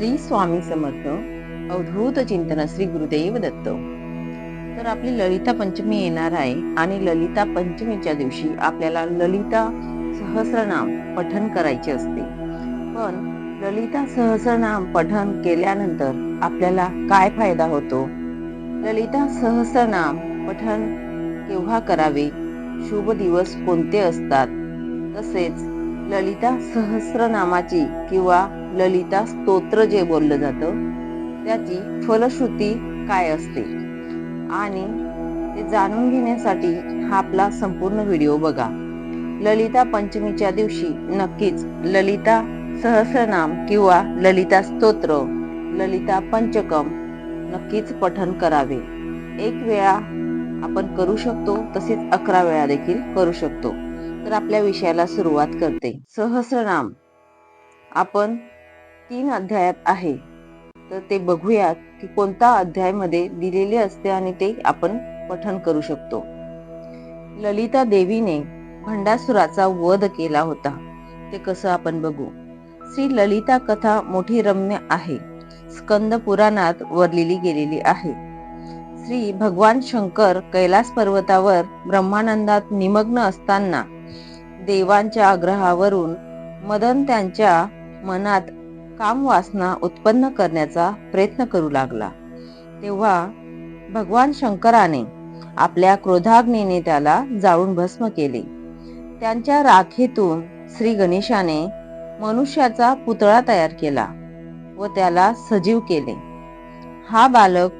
श्री स्वामी समर्थ अवधूत चिंतन श्री गुरुदेव दत्त. तर आपली ललिता पंचमी येणार आहे आणि ललिता पंचमीच्या दिवशी आपल्याला ललिता सहस्रनाम पठन करायचे असते. पण ललिता सहस्रनाम पठन केल्यानंतर आपल्याला काय फायदा होतो? ललिता सहस्रनाम पठन केव्हा करावे? शुभ दिवस कोणते असतात? तसेच ललिता सहस्रनामाची किंवा ललिता स्तोत्र जे बोललं जातं त्याची फलश्रुती काय असते? आणि ते जाणून घेण्यासाठी हा आपला संपूर्ण व्हिडिओ बघा. ललिता पंचमीच्या दिवशी नक्कीच ललिता सहस्रनाम किंवा ललिता स्तोत्र ललिता पंचकम नक्कीच पठन करावे. एक वेळा आपण करू शकतो तसेच अकरा वेळा देखील करू शकतो. तर आपल्या विषयाला सुरुवात करते. सहस्रनाम. आपण तीन अध्यायात आहे. तर ते बघूयात की कोणता अध्यायमध्ये दिलेले असते आणि ते आपण पठन करू शकतो. ललिता देवीने भंडासुराचा वध केला होता. ते कसं आपण बघू? श्री ललिता कथा मोठी रम्य आहे. स्कंद पुराणात वरलेली गेलेली आहे. श्री भगवान शंकर कैलास पर्वतावर ब्रह्मानंदात निमग्न असताना देवांच्या आग्रहावरून मदन त्यांच्या मनात कामवासना उत्पन्न करण्याचा प्रयत्न करू लागला. तेव्हा भगवान शंकराने आपल्या क्रोधाग्नीने त्याला जाळून भस्म केले. त्यांच्या राखेतून श्री गणेशाने मनुष्याचा पुतळा तयार केला व त्याला सजीव केले. हा बालक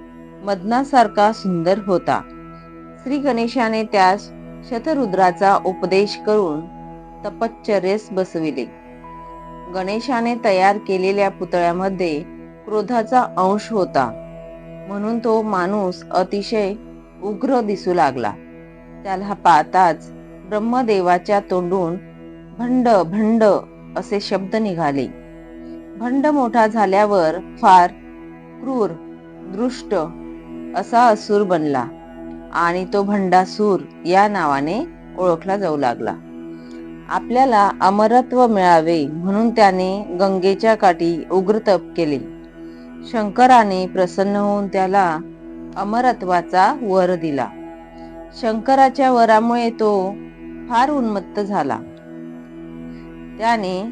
मदनासारखा सुंदर होता. श्री गणेशाने त्यास शतरुद्राचा उपदेश करून तपश्चर्यस बसविले. गणेशाने तयार केलेल्या पुतळ्यामध्ये क्रोधाचा अंश होता. म्हणून तो माणूस अतिशय उग्र दिसू लागला. त्याला पाहताच ब्रह्मदेवाच्या तोंडून भंड भंड असे शब्द निघाले. भंड मोठा झाल्यावर फार क्रूर दृष्ट असा असुर बनला आणि तो भंडासूर या नावाने ओळखला जाऊ लागला. आपल्याला अमरत्व मिळावे म्हणून त्याने गंगेच्या काठी उग्र तप केले. शंकराने प्रसन्न होऊन त्याला अमरत्वाचा वर दिला. शंकराच्या वरामुळे तो फार उन्मत्त झाला. त्याने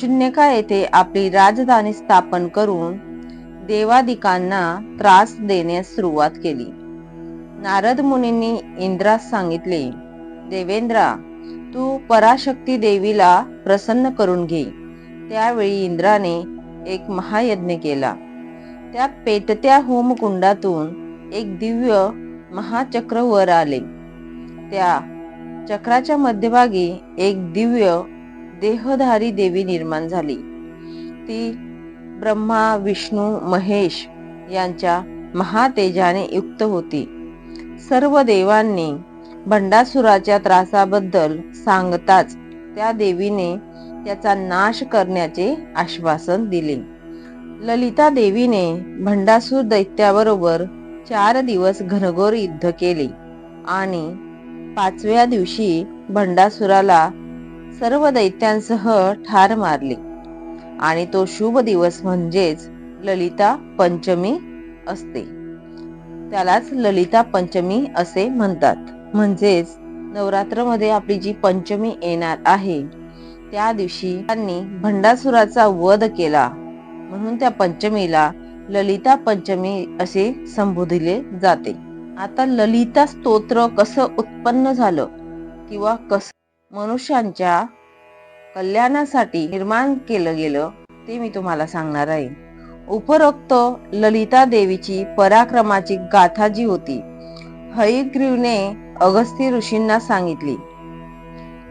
शून्यका येथे आपली राजधानी स्थापन करून देवादिकांना त्रास देण्यास सुरुवात केली. नारद मुनींनी इंद्रास सांगितले देवेंद्रा तू पराशक्ती देवीला प्रसन्न करून घे. त्यावेळी इंद्राने एक महायज्ञ केला. त्या पेटत्या होमकुंडातून एक दिव्य महाचक्र वर आले. त्या चक्राच्या मध्यभागी एक दिव्य देहधारी देवी निर्माण झाली. ती ब्रह्मा विष्णू महेश यांच्या महातेजाने युक्त होती. सर्व देवांनी भंडासुराच्या त्रासाबद्दल सांगताच त्या देवीने त्याचा नाश करण्याचे आश्वासन दिले. ललिता देवीने भंडासूर दैत्याबरोबर चार दिवस घनघोर युद्ध केले आणि पाचव्या दिवशी भंडासुराला सर्व दैत्यांसह ठार मारले आणि तो शुभ दिवस म्हणजेच ललिता पंचमी असते. त्यालाच ललिता पंचमी असे म्हणतात. म्हणजेच नवरात्रमध्ये आपली जी पंचमी येणार आहे त्या दिवशी त्यांनी भंडासुराचा वध केला. म्हणून त्या पंचमीला ललिता पंचमी असे संबोधिले जाते. आता ललिता स्तोत्र कसं उत्पन्न झालं किंवा कस मनुष्यांच्या कल्याणासाठी निर्माण केलं गेलं ते मी तुम्हाला सांगणार आहे. उपरोक्त ललिता देवीची पराक्रमाची गाथा जी होती हयग्रीवने अगस्ती ऋषींना सांगितली.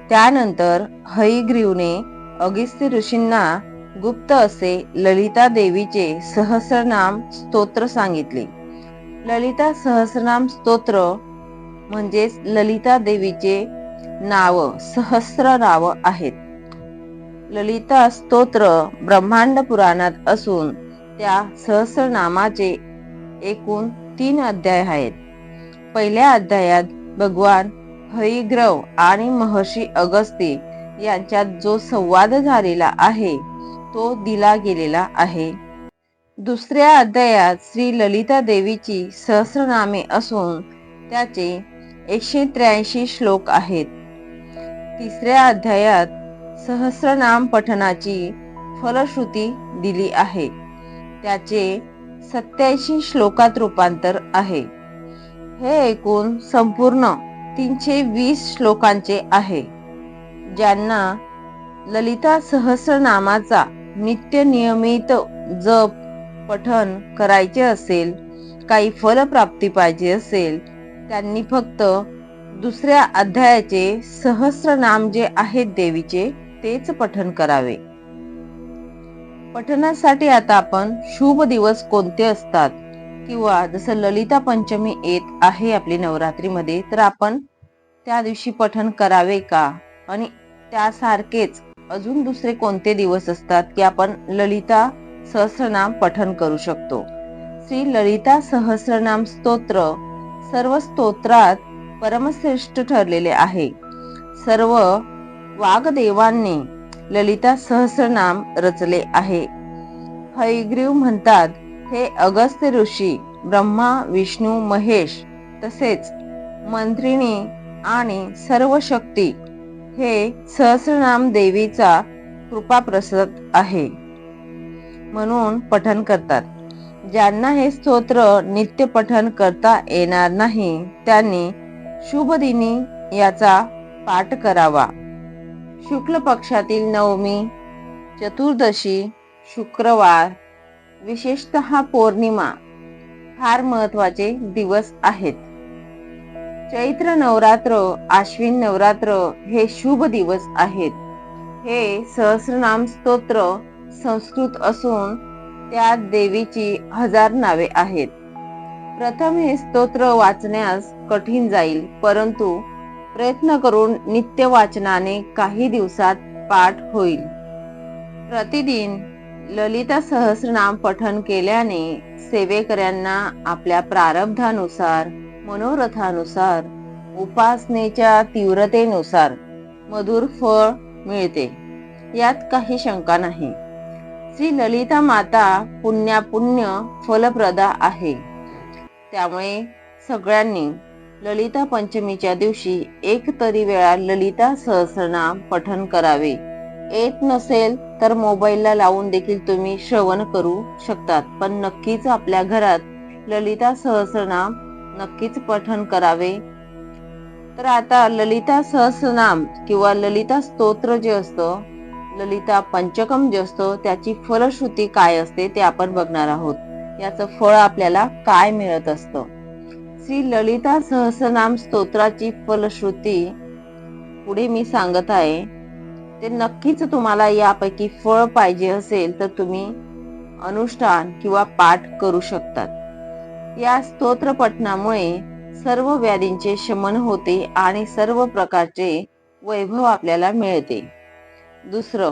त्यानंतर हयग्रीवने अगस्ती ऋषींना गुप्त असे ललिता देवीचे सहस्रनाम स्तोत्र सांगितले. ललिता सहस्रनाम स्तोत्र म्हणजेच ललिता देवीचे नाव सहस्र नाव आहेत. ललिता स्तोत्र ब्रह्मांड पुराणात असून त्या सहस्रनामाचे एकूण तीन अध्याय आहेत. पहिल्या अध्यायात भगवान हरिग्रव आणि महर्षी अगस्ती यांच्यात जो संवाद झालेला आहे तो दिला गेलेला आहे. दुसऱ्या अध्यायात श्री ललिता देवीची सहस्रनामे असून त्याचे एकशे त्र्याऐंशी श्लोक आहेत. तिसऱ्या अध्यायात सहस्रनाम पठणाची फलश्रुती दिली आहे. त्याचे सत्याऐंशी श्लोकात रूपांतर आहे. हे एकूण संपूर्ण तीनशे वीस श्लोकांचे आहे ज्यांना ललिता सहस्रनामाचा नित्य नियमित जप पठन करायचे असेल काही फलप्राप्ती पाहिजे असेल त्यांनी फक्त दुसऱ्या अध्यायाचे सहस्रनाम जे आहेत देवीचे तेच पठन करावे. पठनासाठी आता आपण शुभ दिवस कोणते असतात? किंवा जसं ललिता पंचमी येत आहे आपली नवरात्रीमध्ये तर आपण त्या दिवशी पठन करावे का? आणि त्यासारखेच अजून दुसरे कोणते दिवस असतात की आपण ललिता सहस्रनाम पठन करू शकतो? श्री ललिता सहस्रनाम स्तोत्र सर्व स्तोत्रात परमश्रेष्ठ ठरलेले आहे. सर्व वाघदेवांनी ललिता सहस्रनाम रचले आहे. हयग्रीव म्हणतात हे अगस्त्य ऋषी ब्रह्मा विष्णू महेश तसेच मंत्रिणी आणि सर्व शक्ती हे सहस्रनाम देवीचा कृपा प्रसाद आहे म्हणून पठन करतात. ज्यांना हे स्तोत्र नित्य पठन करता येणार नाही त्यांनी शुभ दिनी याचा पाठ करावा. शुक्ल पक्षातील नवमी चतुर्दशी शुक्रवार विशेषतः पौर्णिमा फार महत्त्वाचे दिवस आहेत. चैत्र नवरात्र आश्विन नवरात्र हे शुभ दिवस आहेत. हे सहस्रनाम स्तोत्र संस्कृत असून त्यात देवीची हजार नावे आहेत. प्रथम हे स्तोत्र वाचण्यास कठीण जाईल परंतु प्रयत्न करून नित्य वाचनाने काही दिवसात पाठ होईल. प्रतिदिन ललिता सहस्रनाम पठन केल्याने सेवेकऱ्यांना आपल्या प्रारब्धानुसार मनोरथानुसार उपासनेच्या तीव्रतेनुसार मधुर फळ मिळते. यात काही शंका नाही. श्री ललिता माता पुण्यापुण्य फलप्रदा आहे. त्यामुळे सगळ्यांनी ललिता पंचमीच्या दिवशी एक तरी वेळा ललिता सहस्रनाम पठन करावे. येत नसेल तर मोबाईलला लावून देखील तुम्ही श्रवण करू शकतात. पण नक्कीच आपल्या घरात ललिता सहस्रनाम नक्कीच पठन करावे. तर आता ललिता सहस्रनाम किंवा ललिता स्तोत्र जे असतं ललिता पंचकम जे असतं त्याची फलश्रुती काय असते ते आपण बघणार आहोत. याचं फळ आपल्याला काय मिळत असतं? श्री ललिता सहस्रनाम स्तोत्राची फलश्रुती पुढे मी सांगत आहे. ते नक्कीच तुम्हाला यापैकी फळ पाहिजे असेल तर तुम्ही अनुष्ठान किंवा पाठ करू शकतात. या स्तोत्रपठनामुळे सर्व व्याधींचे शमन होते आणि सर्व प्रकारचे वैभव आपल्याला मिळते. दुसरं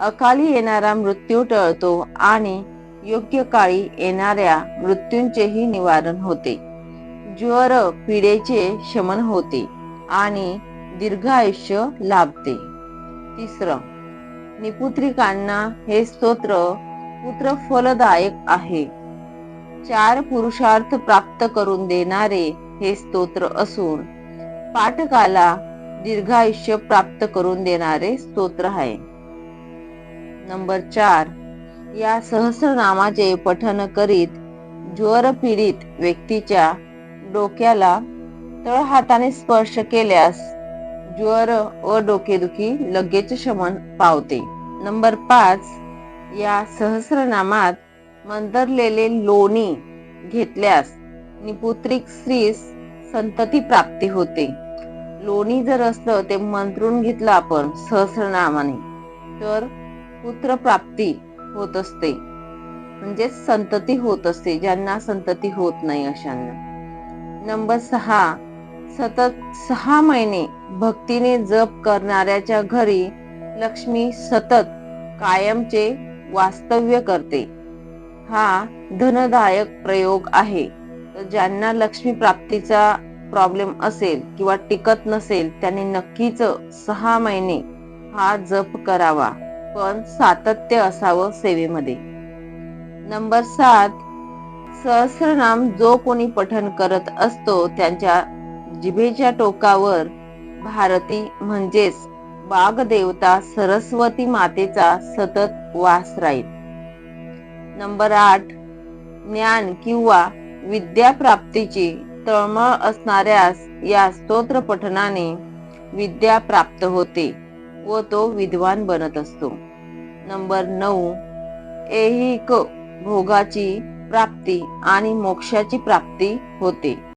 अकाली येणारा मृत्यू टळतो आणि योग्य काळी येणाऱ्या मृत्यूंचेही निवारण होते. ज्वर पिढेचे शमन होते आणि दीर्घ आयुष्य लाभते. तिसरं निपुत्रिकांना हे स्तोत्र पुत्र फलदायक आहे. चार पुरुषार्थ प्राप्त करून देणारे हे स्तोत्र असून पाठकाला दीर्घायुष्य प्राप्त करून देणारे स्तोत्र आहे. नंबर चार या सहस्रनामाचे पठन करीत ज्वर पीडित व्यक्तीच्या डोक्याला तळहाताने स्पर्श केल्यास ज्वर व डोकेदुखी लगेच शमन पावते. नंबर पाच या सहस्रनामात मंदरलेले लोणी घेतल्यास निपुत्रिक स्त्रीस संतती प्राप्ती होते. लोणी जर असलं ते मंत्रून घेतलं आपण सहस्रनामाने तर पुत्र प्राप्ती होत असते. म्हणजे संतती होत असते ज्यांना संतती होत नाही अशांना. नंबर सहा सतत सहा महिने भक्तीने जप करणाऱ्याच्या घरी लक्ष्मी सतत कायमचे वास्तव्य करते. हा धनदायक प्रयोग आहे. तर ज्यांना लक्ष्मी प्राप्तीचा प्रॉब्लेम असेल किंवा टिकत नसेल त्यांनी नक्कीच सहा महिने हा जप करावा. पण सातत्य असावं सेवेमध्ये. नंबर सात सहस्रनाम जो कोणी पठन करत असतो त्यांच्या जिभेच्या टोकावर भारती म्हणजेच बागदेवता सरस्वती मातेचा सतत वास राहील. नंबर आठ ज्ञान किंवा विद्या प्राप्तीची तळमळ असणाऱ्यास या स्तोत्र पठणाने विद्या प्राप्त होते व तो विद्वान बनत असतो. नंबर नऊ ऐहिक भोगाची प्राप्ती आणि मोक्षाची प्राप्ती होते.